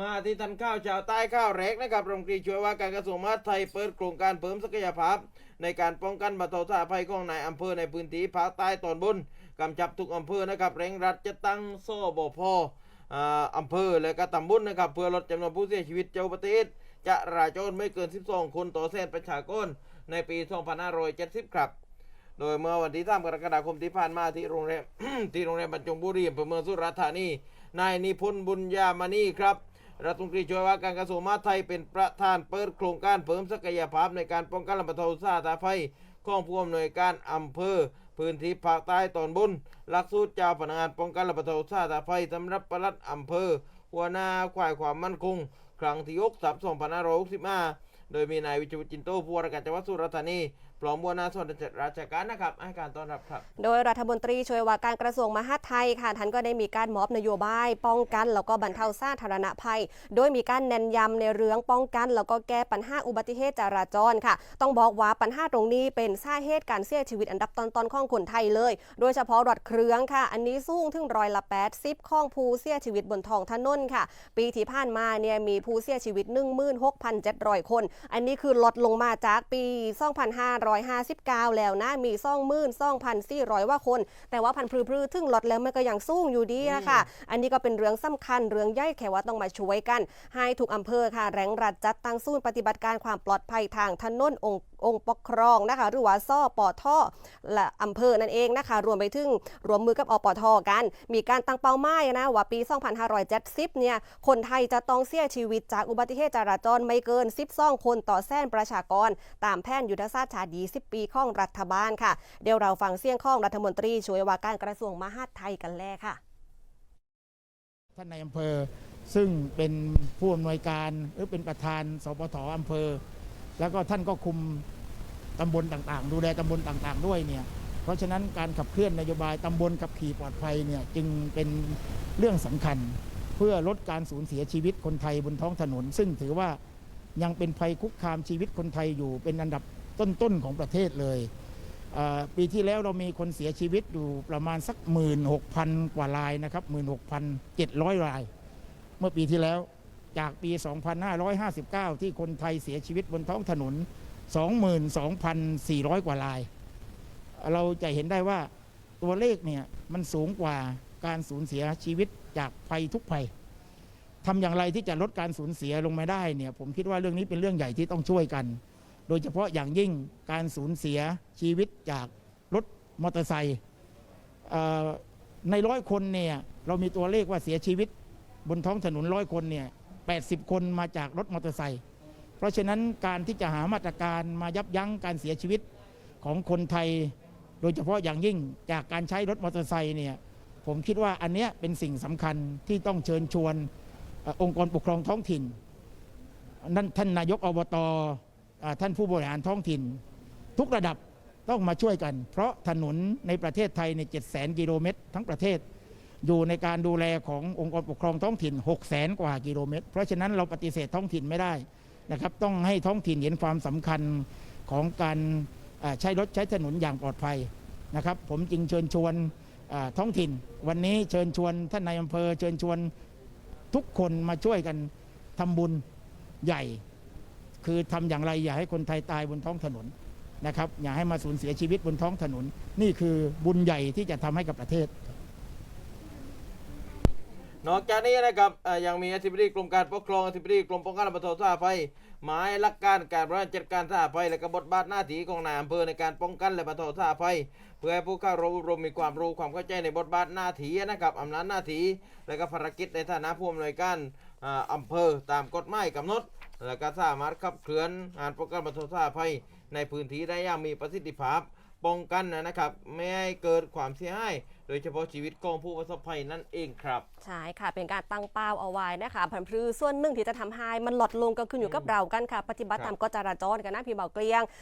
มาที่ทันข้าวชาวใต้ข้าวแรกนะครับรัฐมนตรีช่วยว่าการกระทรวงมหาดไทยเปิดโครงการเพิ่มศักยภาพ ในการป้องกันบรรเทาสาภัยของนายอำเภอในพื้นที่ภาคใต้ตอนบนกำชับทุกอำเภอนะครับเร่งรัดจะตั้งโซ่บพอ่าอำเภอและก็ตำบลนะครับ เพื่อลดจำนวนผู้เสียชีวิตเจ้าประเทศจะราจรไม่เกิน 12 คนต่อแสนประชากรในปี 2570 ครับ โดยเมื่อวันที่3กรกฎาคมที่ผ่านมาที่โรงแรมที่โรงแรมบรรจงบุรีอำเภอเมืองสุราษฎร์ธานีนายนิพนธ์บุญญามณีครับ รัฐมนตรีช่วยว่าการกระทรวงมหาดไทยเป็นประธานเปิดโครงการเพิ่มศักยภาพในการป้องกันและบรรเทาสาธารณภัยของผู้อำนวยการอำเภอ พื้นที่ภาคใต้ตอนบน หลักสูตรเจ้าพนักงานป้องกันและบรรเทาสาธารณภัยสำหรับปลัดอำเภอ หัวหน้าควายความมั่นคง ครั้งที่6ทับ2565โดยมีนายวิชวุฒิจินโตผู้ว่าราชการจังหวัดสุราษฎร์ธานี พร้อมหัวนาส่วนราชการนะครับให้การต้อนรับครับ โดยรัฐมนตรีช่วยว่าการกระทรวงมหาดไทยค่ะท่านก็ได้มีการมอบนโยบาย ป้องกันแล้วก็บรรเทาสาธารณภัย โดยมีการเน้นย้ำในเรื่องป้องกัน แล้วก็แก้ปัญหาอุบัติเหตุจราจรค่ะ ต้องบอกว่าปัญหาตรงนี้เป็นสาเหตุการเสียชีวิตอันดับต้นๆของคนไทยเลย โดยเฉพาะรถเครื่องค่ะ อันนี้สูงถึงร้อยละ80ของผู้เสียชีวิตบนท้องถนนค่ะ ปีที่ผ่านมาเนี่ยมีผู้เสียชีวิต 16,700 คน อันนี้คือลดลงมาจากปี2559 แล้วนะ มี22,400ว่าคน แต่ว่าพันธุ์พืชถึงลดแล้วมันก็ยังสูงอยู่ดีอะคะอันนี้ก็เป็นเรื่องสำคัญเรื่องใหญ่แค่ว่าต้องมาช่วยกัน ให้ทุกอำเภอค่ะ แรงรัดจัดตั้งศูนย์ปฏิบัติการความปลอดภัยทางถนนองค์องค์ปกครองนะคะหรือว่าซ่อปอท่อและอำเภอนั่นเองนะคะ รวมไปถึงรวมมือกับอปทกัน มีการตั้งเป้าหมายนะว่าปี 2570 เนี่ย คนไทยจะต้องเสียชีวิตจากอุบัติเหตุจราจรไม่เกิน 12 คนต่อแสนประชากร ตามแผนยุทธศาสตร์ชาติดี10ปีของรัฐบาลค่ะ เดี๋ยวเราฟังเสียงของรัฐมนตรีช่วยว่าการกระทรวงมหาดไทยกันแลค่ะท่านในอำเภอซึ่งเป็นผู้อำนวยการหรือเป็นประธานสปทอำเภอ แล้วก็ท่านก็คุมตำบลต่างๆ ดูแลตำบลต่างๆ ด้วยเนี่ยเพราะฉะนั้นการขับเคลื่อนนโยบายตำบลขับขี่ปลอดภัยเนี่ยจึงเป็นเรื่องสำคัญ เพื่อลดการสูญเสียชีวิตคนไทยบนท้องถนน ซึ่งถือว่ายังเป็นภัยคุกคามชีวิตคนไทยอยู่เป็นอันดับ ต้นๆของประเทศเลยปีที่แล้วเรามีคนเสียชีวิตอยู่ประมาณสัก 16,000 กว่ารายนะครับ16,700 ราย เมื่อปีที่แล้วจากปี 2559 ที่คนไทยเสียชีวิตบนท้องถนน 22,400 กว่าราย เราจะเห็นได้ว่าตัวเลขเนี่ยมันสูงกว่าการสูญเสียชีวิตจากภัยทุกภัยทำอย่างไรที่จะลดการสูญเสียลงมาได้เนี่ยผมคิดว่าเรื่องนี้เป็นเรื่องใหญ่ที่ต้องช่วยกัน โดยเฉพาะอย่างยิ่งการสูญเสียชีวิตจากรถมอเตอร์ไซค์ในร้อยคนเนี่ยเรามีตัวเลขว่าเสียชีวิตบนท้องถนนร้อยคนเนี่ย80คนมาจากรถมอเตอร์ไซค์เพราะฉะนั้นการที่จะหามาตรการมายับยั้งการเสียชีวิตของคนไทย โดยเฉพาะอย่างยิ่งจากการใช้รถมอเตอร์ไซค์เนี่ยผมคิดว่าอันเนี้ยเป็นสิ่งสำคัญที่ต้องเชิญชวนอองค์กรปกครองท้องถิ่นนั่นท่านนายกอบตอ ท่านผู้บริหารท้องถิ่น ทุกระดับต้องมาช่วยกัน เพราะถนนในประเทศไทยใน7 0 0 0 0กิโลเมตร ทั้งประเทศ อยู่ในการดูแลขององค์กรปกครองท้องถิ่น 6 0แสนกว่ากิโลเมตร เพราะฉะนั้นเราปฏิเสธท้องถิ่นไม่ได้นะครับต้องให้ท้องถิ่นเห็นความสำคัญของการใช้รถใช้ถนนอย่างปลอดภัยนะครับ ผมจึงเชิญชวนท้องถิ่น วันนี้เชิญชวนท่านนายอำเภอเชิญชวนทุกคนมาช่วยกันทำบุญใหญ่ คือทำอย่างไรอย่าให้คนไทยตายบนท้องถนนนะครับอย่าให้มาสูญเสียชีวิตบนท้องถนน นี่คือบุญใหญ่ที่จะทำให้กับประเทศ นอกจากนี้นะครับยังมีอธิบดีกรมการปกครองอธิบดีกรมป้องกันและบรรเทาสาธารณภัยหมายหลักการการบริหารจัดการสาธารณภัยและก็บทบาทหน้าที่ของนายอำเภอในการป้องกันและบรรเทาสาธารณภัย เพื่อให้ผู้เข้าร่วมมมีความรู้ความเข้าใจในบทบาทหน้าที่นะครับอำนาจหน้าที่และก็ภารกิจในฐานะผู้อำนวยการอ่าอำเภอตามกฎหมายกำหนด และก็สามารถขับเคลื่อนงานป้องกันบรรเทาสาธารณภัยในพื้นที่ได้อย่างมีประสิทธิภาพป้องกันนะครับ ไม่ให้เกิดความเสียหายโดยเฉพาะชีวิตของผู้ประสบภัยนั่นเองครับ ใช่ค่ะ เป็นการตั้งเป้าเอาไว้นะคะพันพือส่วนหนึ่งที่จะทำให้มันลดลงก็ขึ้นอยู่กับเรากันค่ะ ปฏิบัติตามกฎจราจรกันนะพี่เบาเกลียง